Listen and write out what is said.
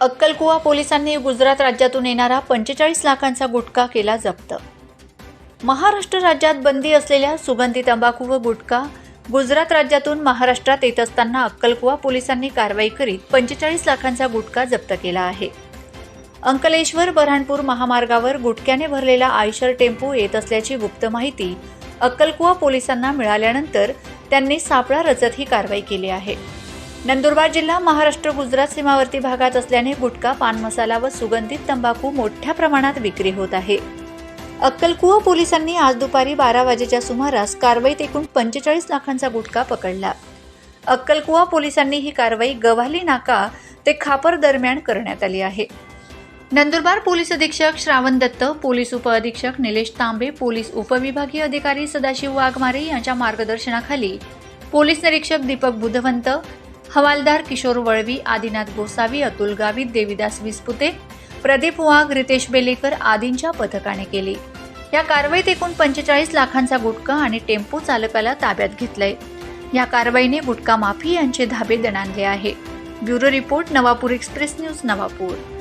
अक्कलकुवा पोलिसांनी गुजरात राज्यातून येणारा पंचेचाळीस लाखांचा गुटखा केला जप्त. महाराष्ट्र राज्यात बंदी असलेल्या सुगंधी तंबाखू व गुटखा गुजरात राज्यातून महाराष्ट्रात येत असताना अक्कलकुवा पोलिसांनी कारवाई करीत पंचेचाळीस लाखांचा गुटखा जप्त केला आहे. अंकलेश्वर बऱ्हाणपूर महामार्गावर गुटख्याने भरलेला आयशर टेम्पो येत असल्याची गुप्त माहिती अक्कलकुवा पोलिसांना मिळाल्यानंतर त्यांनी सापळा रचत ही कारवाई केली आहे. नंदुरबार जिल्हा महाराष्ट्र गुजरात सीमावर्ती भागात असल्याने गुटखा पान मसाला व सुगंधित तंबाखू मोठ्या प्रमाणात विक्री होत आहे. अक्कलकुवा पोलिसांनी आज दुपारी बारा वाजेच्या सुमारास कारवाईत एकूण पंचेचाळीस लाखांचा गुटखा पकडला. अक्कलकुवा पोलिसांनी ही कारवाई गव्हाली नाका ते खापर दरम्यान करण्यात आली आहे. नंदुरबार पोलीस अधीक्षक श्रावण दत्त पोलीस उपअधीक्षक निलेश तांबे पोलीस उपविभागीय अधिकारी सदाशिव वाघमारे यांच्या मार्गदर्शनाखाली पोलीस निरीक्षक दीपक बुधवंत हवालदार किशोर वळवी आदिनाथ गोसावी अतुल गावित देविदास विस्पुते प्रदीप वाघ रितेश बेलेकर आदींच्या पथकाने केली. या कारवाईत एकूण पंचेचाळीस लाखांचा गुटखा आणि टेम्पो चालकाला ताब्यात घेतलंय. या कारवाईने गुटखा माफी यांचे धाबे दणाणले आहे. Bureau report Navapur express news Navapur.